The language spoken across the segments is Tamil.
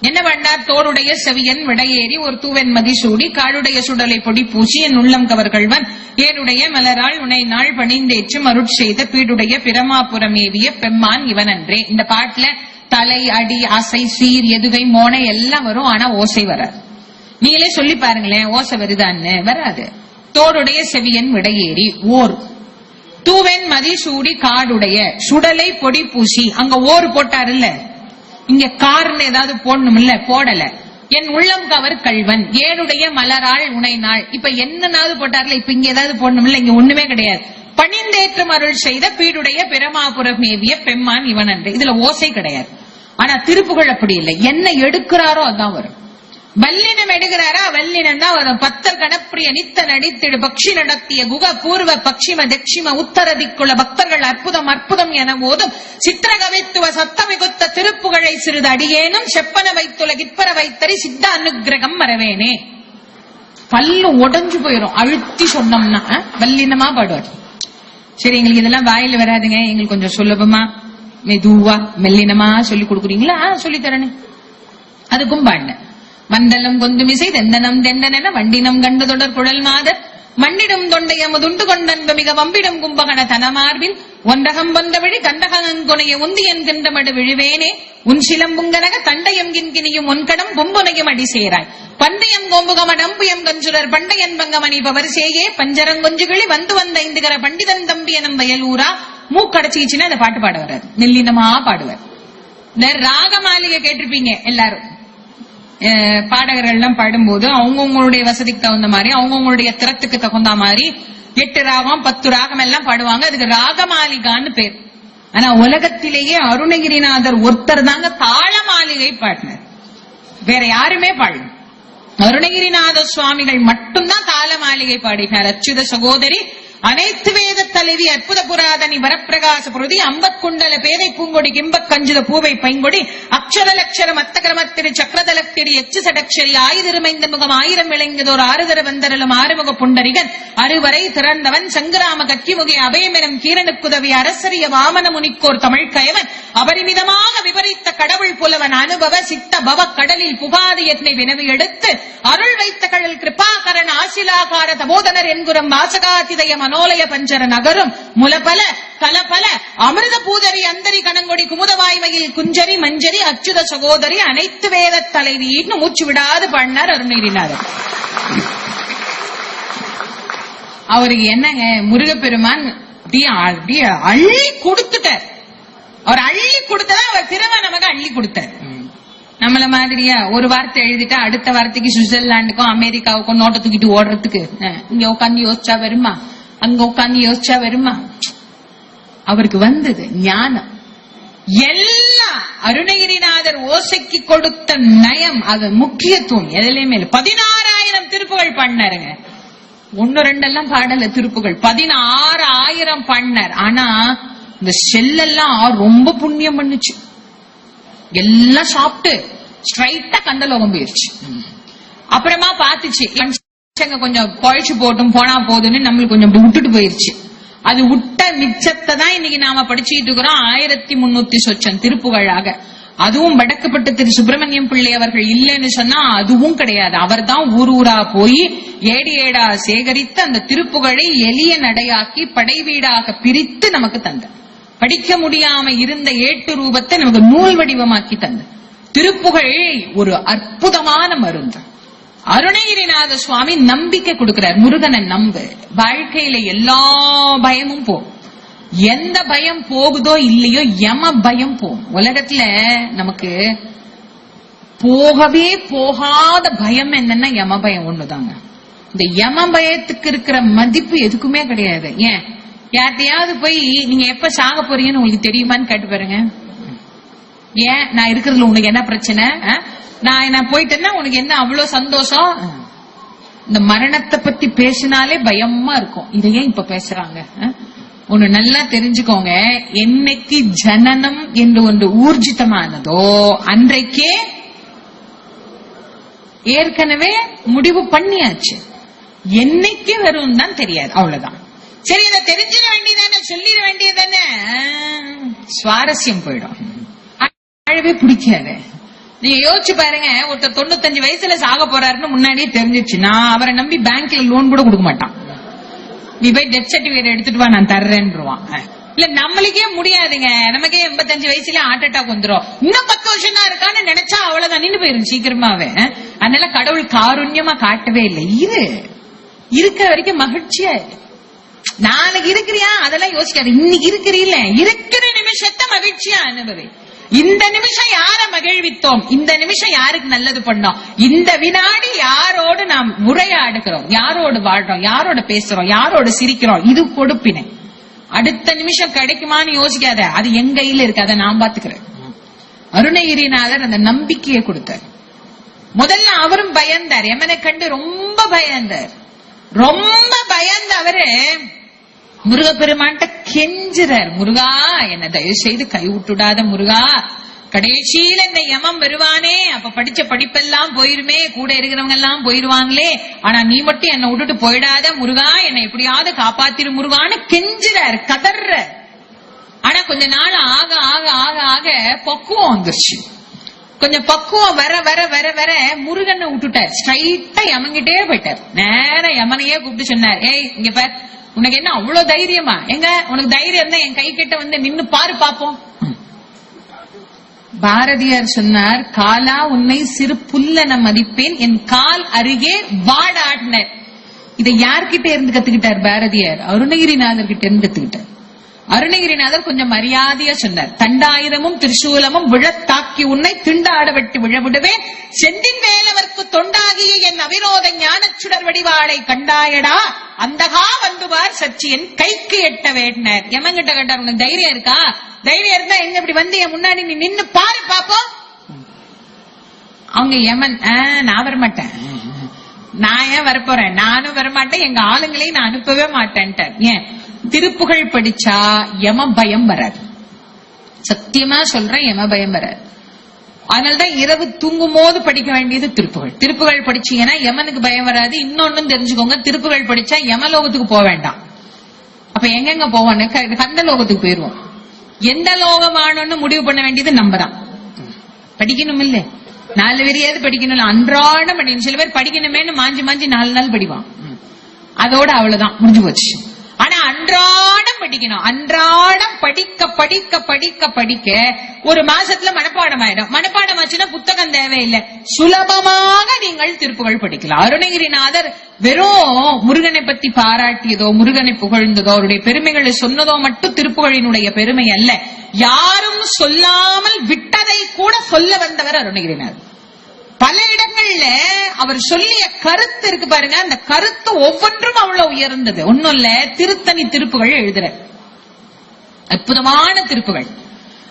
என்ன பண்ணார் தோடுடைய செவியன் விடையேறி ஒரு தூவெண்மதி சூடி காடுடைய சுடலை பொடி பூசி என் உள்ளம் கவர்கள்வன் ஏனுடைய மலரால் உனை நாள் பணிந்தேற்று மருட் செய்த பீடுடைய பிரமாபுரமேவிய பெம்மான் இவனன்றே. இந்த பாட்டுல தலை அடி அசை சீர் எதுகை மோனை எல்லாம் வரும் ஆனா ஓசை வராது. நீங்களே சொல்லி பாருங்களேன் ஓசை வருதான்னு. வராது. தோடுடைய செவியன் விடையேறி ஓர். தூவெண் மதி சூடி காடுடைய சுடலை பொடி பூசி அங்க ஓர் போட்டாரு இல்ல இங்க கார்னு ஏதாவது போடணும் இல்ல போடல. என் உள்ளம் கவர் கல்வன் ஏனுடைய மலராள் உனை நாள். இப்ப என்னனாவது போட்டார்ல இப்ப இங்க ஏதாவது போடணும் இல்ல இங்க ஒண்ணுமே கிடையாது. பணிந்தேற்றம் அருள் செய்த பீடுடைய பிரமாபுரம் மேவிய பெம்மான் இவன் அன்று இதுல ஓசை கிடையாது. ஆனா திருப்புகள் அப்படி இல்லை. என்ன எடுக்கிறாரோ அதான் வரும். வல்லினம் எடுகிறாரா வல்லினம் தான் வரும். பத்தர் கணப்பிரிய நித்த நடித்திடு. பக்ஷி நடத்திய குக பூர்வ பக்ஷிம தட்சிம உத்தர திக்குள்ள பக்தர்கள் அற்புதம் அற்புதம் என போதும் சித்திரகவித்துவ சத்தமிகுத்த திருப்புகழை சிறிது அடியேனும். செப்பன வைத்துல கிற்பர வைத்தறி சித்த அனுகிரகம் வரவேனே பல்லு உடைஞ்சு போயிரும். அழுத்தி சொன்னோம்னா அஹ், வல்லினமா பாடுவார். சரி எங்களுக்கு இதெல்லாம் வாயில வராதுங்க. எங்களுக்கு கொஞ்சம் சுலபமா மெதுவா மெல்லினமா சொல்லி கொடுக்குறீங்களா? சொல்லி தரேனே. அதுக்கும் பாடினேன். மண்டலம் கொந்துமிசை தெந்தனம் தெண்டனென வண்டினம் கண்டு தொடர் குழல் மாதர். மண்ணிடம் தொண்டைய முதுண்டு மிக வம்பிடம் கும்பகன தனமார்பில். ஒன்றகம் வந்தவழி கண்டகங்குனைய உந்தி என்கின்ற விழுவேனே. உன் சிலம்புங்கனக தண்டையம் கின்கினியும் உன்கடம் கும்புனையும் அடி சேராய் பந்தயம் கோம்புகம நம்புயம் கஞ்சுரர் பண்டையன் பங்கமணி பவரிசேயே. பஞ்சரங்கொஞ்சுகளி வந்து வந்த இந்துகர பண்டிதன் தம்பி எனும் வயலூரா. மூக்கடைச்சிச்சுன்னா அந்த பாட்டு பாட வராது மெல்லினமா பாடுவார். இந்த ராக மாளிகை கேட்டிருப்பீங்க எல்லாரும். பாடகர்கள் எல்லாம் பாடும்போது அவங்கவுங்களுடைய வசதிக்கு தகுந்த மாதிரி அவங்கவுங்களுடைய திறத்துக்கு தகுந்த மாதிரி எட்டு ராகம் பத்து ராகம் எல்லாம் பாடுவாங்க. அதுக்கு ராகமாலிகான்னு பேர். ஆனா உலகத்திலேயே அருணகிரிநாதர் ஒருத்தர் தாங்க தாள மாளிகை பாடினார். வேற யாருமே பாடல. அருணகிரிநாத சுவாமிகள் மட்டும்தான் தாள மாளிகை பாடினார். அச்சுத சகோதரி அனைத்து வேத தலைவி அற்புத புராதனி வரப்பிரகாச புருதி அம்பற்குண்டல பேதை பூங்கொடி கிம்பக் கஞ்சித பூவை பைங்கொடி அக்ஷர லட்சர மத்தகரமத்திரி சக்கரதலத்திரி எச்சு சடக்ஷரி ஆயுதிருமைந்த முகம் ஆயிரம் விளங்கியதோர் ஆறுதர வந்தரலும் ஆறுமுக புண்டரிகன் அறுவரை திறந்தவன் சங்கராம கக்கிமுகி அபயமெனும் கீரனுக்குதவி அரசரிய வாமன முனிக்கோர் தமிழ் கயவன் அபரிமிதமாக விபரித்த கடவுள் புலவன் அனுபவ சித்த பவ கடலில் புகாது என்னை வினவி எடுத்து அருள் வைத்த கடல் கிருபாகரன் ஆசிலாகார தபோதனர் என்குறம் வாசகாதிதய மனோலய பஞ்சர நகர் நகரும் முலபல தலபல அமிர்த பூதரி அந்தரி கணங்கொடி குமுதவாய்மையில் குஞ்சரி மஞ்சரி அச்சுத சகோதரி அனைத்து வேத தலைவின்னு மூச்சு விடாது பண்ணார் அருணகிரிநாதர். அவருக்கு என்னங்க முருகப்பெருமான் அப்படியே அள்ளி கொடுத்துட்டார். அவர் அள்ளி கொடுத்ததா அவர் திரும்ப நமக்கு அள்ளி கொடுத்தார். நம்மள மாதிரியா ஒரு வார்த்தை எழுதிட்டா அடுத்த வார்த்தைக்கு சுவிட்சர்லாண்டுக்கும் அமெரிக்காவுக்கும் நோட்டை தூக்கிட்டு ஓடுறதுக்கு இங்க உட்காந்து யோசிச்சா வருமா? அங்க உட்காந்து யோசிச்சா வருமா? அவருக்கு வந்தது ஞானம். எல்லா அருணகிரிநாதர் ஓசைக்கு கொடுத்த நயம் அது முக்கியத்துவம். எதுலயுமே பதினாறாயிரம் திருப்புகள் பண்ணாருங்க. ஒன்னு ரெண்டெல்லாம் பாடல திருப்புகள். பதினாறு ஆயிரம் பண்ணார். ஆனா இந்த செல்லெல்லாம் ரொம்ப புண்ணியம் பண்ணுச்சு. எல்லாம் சாப்பிட்டு ஸ்ட்ரைட்டா கண்டலோகம் போயிருச்சு. அப்புறமா பாத்துச்சு மனுஷங்க கொஞ்சம் குழைச்சு போட்டும் போனா போதுன்னு நம்மளுக்கு கொஞ்சம் அப்படி விட்டுட்டு போயிருச்சு. அது விட்ட மிச்சத்தை தான் இன்னைக்கு நாம படிச்சுட்டு இருக்கிறோம். ஆயிரத்தி முன்னூத்தி சொச்சம் திருப்புகழாக. அதுவும் வடக்குப்பட்டு திரு சுப்பிரமணியம் பிள்ளை அவர்கள் இல்லைன்னு சொன்னா அதுவும் கிடையாது. அவர் தான் ஊர் ஊரா போய் ஏடி ஏடா சேகரித்து அந்த திருப்புகழை எளிய நடையாக்கி படை வீடாக பிரித்து நமக்கு தந்த படிக்க முடியாம இருந்த ஏட்டு ரூபத்தை நமக்கு நூல் வடிவமாக்கி தந்த திருப்புகழ் ஒரு அற்புதமான மருந்து. அருணகிரிநாத சுவாமி நம்பிக்கை கொடுக்கிறார். முருகனை நம்பு. வாழ்க்கையில எல்லா பயமும் போ. எந்த பயம் போகுதோ இல்லையோ யம பயம் போகும் உலகத்துல நமக்கு போகவே போகாத பயம் என்னன்னா யம பயம் ஒண்ணுதாங்க. இந்த யம பயத்துக்கு இருக்கிற மதிப்பு எதுக்குமே கிடையாது. ஏன்? யார்ட்டையாவது போய் நீங்க எப்ப சாக போறீங்கன்னு உங்களுக்கு தெரியுமான்னு கேட்டு பாருங்க. ஏன்? நான் இருக்கிறதுல உனக்கு என்ன பிரச்சனை? நான் நான் போயிட்டேன்னா உனக்கு என்ன அவ்வளவு சந்தோஷம்? இந்த மரணத்தை பத்தி பேசினாலே பயமா இருக்கும். இதை ஏன் இப்ப பேசுறாங்க? ஒண்ணு நல்லா தெரிஞ்சுக்கோங்க. என்னைக்கு ஜனனம் என்று ஒன்று ஊர்ஜிதமானதோ அன்றைக்கே ஏற்கனவே முடிவு பண்ணியாச்சு. என்னைக்கு வரும் தான் தெரியாது. அவ்வளவுதான். சரி இதை தெரிஞ்சிட வேண்டியதானே? சொல்லிட வேண்டியதானே? சுவாரஸ்யம் போயிடும். அழவே பிடிக்காது. நீங்க யோசிச்சு பாருங்க ஒருத்தர் தொண்ணூத்தஞ்சு வயசுல சாக போறாருன்னு முன்னாடியே தெரிஞ்சிச்சு நான் அவரை நம்பி பேங்க்ல லோன் கூட கொடுக்க மாட்டான். நீ போய் டெத் சர்டிபிகேட் எடுத்துட்டு வா நான் தர்றேன்ருவான். இல்ல நம்மளுக்கே முடியாதுங்க. நமக்கே எண்பத்தஞ்சு வயசுல ஹார்ட் அட்டாக் வந்துரும். இன்னும் பத்து வருஷம் தான் இருக்கான்னு நினைச்சா அவ்வளவுதான். நின்னு போயிரும் சீக்கிரமாவே அதனால கடவுள் காருண்யமா காட்டவே இல்லை. இரு. இருக்கிற வரைக்கும் மகிழ்ச்சியா நாளைக்கு இருக்கிறியா? அதெல்லாம் யோசிக்காது. இன்னைக்கு இருக்கிறீல்ல? இருக்கிற நிமிஷத்தை மகிழ்ச்சியா அனுபவி. இந்த நிமிஷம் யார மகிழ்வித்தோம்? இந்த நிமிஷம் யாருக்கு நல்லது பண்ணோம்? இந்த வினாடி யாரோடு நாம் உரையாடுகிறோம்? யாரோடு வாழ்றோம்? யாரோட பேசுறோம்? யாரோடு சிரிக்கிறோம்? இது கொடுப்பினை. அடுத்த நிமிஷம் கிடைக்குமான்னு யோசிக்காத. அது என் கையில இருக்கு. அதை நான் பாத்துக்கிறேன் அருணகிரிநாதர் அந்த நம்பிக்கையை கொடுத்தார். முதல்ல அவரும் பயந்தார். எமனை கண்டு ரொம்ப பயந்தார். ரொம்ப பயந்த அவரு முருகப்பெருமான்ட்ட கெஞ்சுறார். முருகா என்ன தயவு செய்து கைவிட்டுடாத முருகா. கடைசியில இந்த யமம் வருவானே. அப்ப படிச்ச படிப்பெல்லாம் போயிருமே. கூட இருக்கிறவங்க எல்லாம் போயிருவாங்களே. ஆனா நீ மட்டும் என்ன விட்டுட்டு போயிடாத முருகா. என்னை எப்படியாவது காப்பாத்திரு முருகான்னு கெஞ்சுறார். கதர்ற. ஆனா கொஞ்ச நாள் ஆக ஆக ஆக ஆக பக்குவம் வந்துருச்சு. கொஞ்சம் பக்குவம் வர வர வர வர முருகனை விட்டுட்டார். ஸ்ட்ரைட்டா யமங்கிட்டே போயிட்டார். நேர யமனையே கூப்பிட்டு சொன்னார். ஏய் இங்க பார். உனக்கு என்ன அவ்வளவு தைரியமா? எங்க? உனக்கு தைரியம் தான் என் கை கிட்ட வந்து நின்னு பாரு பாப்போம். பாரதியார் சொன்னார் காலா உன்னை சிறு புல்லன மதிப்பேன். என் கால் அருகே வாடாடினர். இதை யார்கிட்ட இருந்து கத்துக்கிட்டார் பாரதியார்? அருணகிரிநாதர் கிட்ட இருந்து கத்துக்கிட்டார். அருணகிரிநாதர் கொஞ்சம் மரியாதையா சொன்னார். தண்டாயுதமும் திரிசூலமும் விழத்தாக்கி உன்னை திண்டாட வெட்டி விழவிடுவேன். செந்தின் வேலவர்க்கு தொண்டாகிய என் அவிரோத ஞானச் சுடர் வடிவாளை கண்டாயடா. அந்தகா வந்துவார் சச்சியன் கைக்கு எட்ட வேண்டினர் எமங்கிட்ட கேட்டார் உனக்கு தைரியம் இருக்கா? தைரியம் இருந்தா எங்க இப்படி வந்து என் முன்னாடி நீ நின்னு பாரு பாப்போம். அவங்க யமன் "ஆ, நான் வரமாட்டேன். நான் ஏன் வரப்போறேன்? நானும் வரமாட்டேன். எங்க ஆளுங்களையும் நான் அனுப்பவே மாட்டேன்ட்டார். ஏன்? திருப்புகழ் படிச்சா யம பயம் வராது. சத்தியமா சொல்றேன் யம பயம் வராது. அதனாலதான் இரவு தூங்கும் போது படிக்க வேண்டியது திருப்புகள் திருப்புகள் படிச்சீங்கன்னா யமனுக்கு பயம் வராது. இன்னொன்னும் தெரிஞ்சுக்கோங்க திருப்புகள் படிச்சா யமலோகத்துக்கு போக வேண்டாம். அப்ப எங்கெங்க போவோம்னு கந்த லோகத்துக்கு போயிருவோம். எந்த லோகமானோன்னு முடிவு பண்ண வேண்டியது நம்ம தான் படிக்கணும் இல்ல நாலு பேரையாவது படிக்கணும் அன்றாடம் படிக்கணும். சில பேர் படிக்கணுமேனு மாஞ்சி மாஞ்சி நாலு நாள் படிவான் அதோட அவ்வளவுதான். முடிஞ்சு போச்சு. அன்றாடம் படிக்கணும். அன்றாடம் படிக்க படிக்க படிக்க படிக்க ஒரு மாசத்துல மனப்பாடம் ஆயிடும் மனப்பாடம் ஆச்சுன்னா புத்தகம் தேவையில்லை. சுலபமாக நீங்கள் திருப்புகள் படிக்கலாம். அருணகிரிநாதர் வெறும் முருகனை பத்தி பாராட்டியதோ முருகனை புகழ்ந்ததோ அவருடைய பெருமைகளை சொன்னதோ மட்டும் திருப்புகளினுடைய பெருமை அல்ல. யாரும் சொல்லாமல் விட்டதை கூட சொல்ல வந்தவர் அருணகிரிநாதர். பல இடங்கள்ல அவர் சொல்லிய கருத்து இருக்கு பாருங்க. அந்த கருத்து ஒவ்வொன்றும் அவ்வளவு உயர்ந்தது. ஒண்ணும் இல்ல. திருத்தணி திருப்புகள் எழுதுற அற்புதமான திருப்புகள்.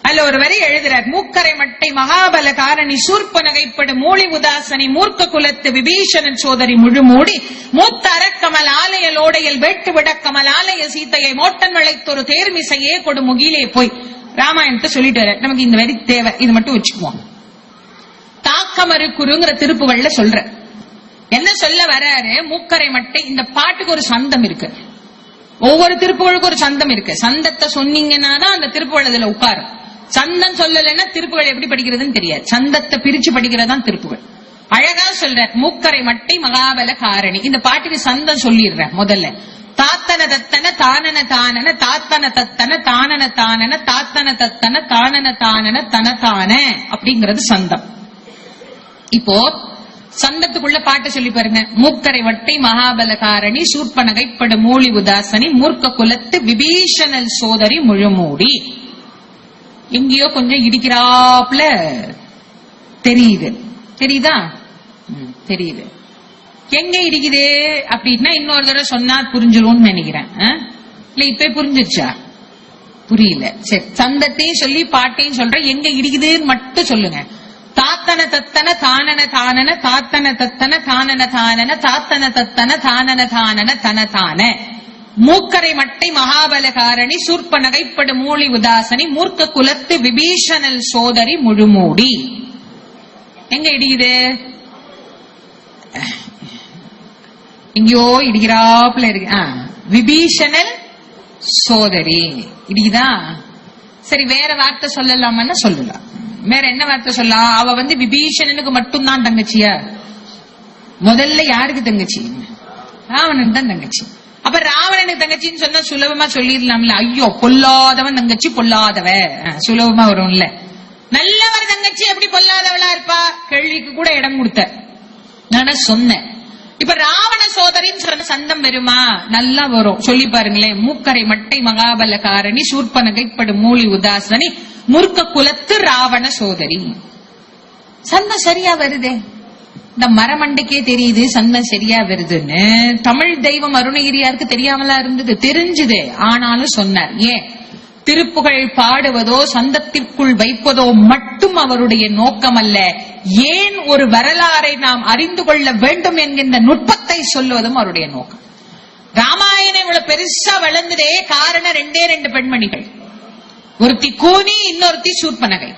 அதுல ஒரு வரி எழுதுறார். மூக்கரை மட்டை மகாபல காரணி சூர்ப்ப நகைப்படு மூளி உதாசனி மூர்க்க குலத்து விபீஷணன் சோதரி முழுமூடி மூத்த அரக்கமல் ஆலய லோடையில் வேட்டு விட கமல் ஆலய சீத்தையை மோட்டன் வளைத்தொரு தேர்மிசையே கொடு முகிலே போய். ராமாயணத்தை சொல்லிட்டு வர நமக்கு இந்த வரி தேவை. இது மட்டும் வச்சுக்குவோம். தாக்கமறு குருங்கிற திருப்புகள்ல சொல்ற. என்ன சொல்ல வராரு? மூக்கரை மட்டை இந்த பாட்டுக்கு ஒரு சந்தம் இருக்கு. ஒவ்வொரு திருப்புகளுக்கும் ஒரு சந்தம் இருக்கு. சந்தத்தை சொன்னீங்கன்னா தான் அந்த திருப்புகள் அதுல உட்காரும். சந்தம் சொல்லலைன்னா திருப்புகள் எப்படி படிக்கிறதுன்னு தெரியாது. சந்தத்தை பிரிச்சு படிக்கிறது தான் திருப்புகள் அழகா சொல்ற மூக்கரை மட்டை மகாபல காரணி. இந்த பாட்டுக்கு சந்தம் சொல்லிடுறேன் முதல்ல. தாத்தன தத்தன தானன தானன தாத்தன தத்தன தானன தானன தாத்தன தத்தன தானன தானன தன தான அப்படிங்கிறது சந்தம். இப்போ சந்தத்துக்குள்ள பாட்டு சொல்லி பாருங்க. மூக்கரை வட்டை மகாபலகாரணி காரணி மூலி உதாசனி மூர்க்க குலத்து விபீஷணல் சோதரி முழுமூடி. எங்கேயோ கொஞ்சம் இடிக்கிறாப்ல தெரியுது. தெரியுதா? தெரியுது. எங்க இடிக்குது? அப்படின்னா இன்னொரு தடவை சொன்னா புரிஞ்சிரும்னு நினைக்கிறேன். இல்ல இப்ப புரிஞ்சிருச்சா? புரியல. சரி சந்தத்தையும் சொல்லி பாட்டையும் சொல்றேன். எங்க இடிக்குதுன்னு மட்டும் சொல்லுங்க. தாத்தன தத்தன தானன தானன தாத்தன தத்தன தானன தானன தாத்தன தத்தன தானன தானன தன தான. மூக்கரை மட்டை மகாபலகாரணி சூர்ப்ப நகைப்படு மூலி உதாசனி மூர்க்க குலத்து விபீஷணல் சோதரி முழுமூடி. எங்க இடியுது எங்கேயோ இடிக்கிறாப்புல இருக்கு. விபீஷணல் சோதரி. இடிக்குதா? சரி வேற வார்த்தை சொல்லலாமான்னு சொல்லலாம். வேற என்ன வார்த்தை சொல்லலாம் அவ வந்து விபீஷணனுக்கு மட்டும்தான் தங்கச்சியா? முதல்ல யாருக்கு தங்கச்சி? ராவணன் தான் தங்கச்சி. அப்ப ராவணனுக்கு தங்கச்சின்னு சொன்னா சுலபமா சொல்லிடலாம்ல. ஐயோ பொல்லாதவன் தங்கச்சி பொல்லாதவ. சுலபமா சுலபமா வரும்ல. நல்லவர் தங்கச்சி எப்படி பொல்லாதவளா இருப்பா? கேள்விக்கு கூட இடம் கொடுத்த. நானா சொன்னேன். இப்ப ராவண சோதரின்னு சொன்ன சந்தம் வருமா? நல்லா வரும். சொல்லி பாருங்களேன். மூக்கரை மட்டை மகாபலகாரணி சூர்பனகைப்படு மூலி உதாசனி முருக்க குலத்து ராவண சோதரி. சந்தம் சரியா வருதே? இந்த மரமண்டைக்கே தெரியுது சந்தம் சரியா வருதுன்னு. தமிழ் தெய்வம் அருணகிரியாருக்கு தெரியாமலா இருந்தது? தெரிஞ்சுது. ஆனாலும் சொன்னார் ஏன்? திருப்புகழ் பாடுவதோ சந்தத்திற்குள் வைப்பதோ மட்டும் அவருடைய நோக்கம் அல்ல ஏன் ஒரு வரலாறை நாம் அறிந்து கொள்ள வேண்டும் என்கின்ற நுட்பத்தை சொல்வதும் அவருடைய நோக்கம். ராமாயணம் இவ்வளவு பெருசா வளர்ந்ததே காரணம் ரெண்டே ரெண்டு பெண்மணிகள். ஒருத்தி கூனி இன்னொருத்தி சூர்பனகை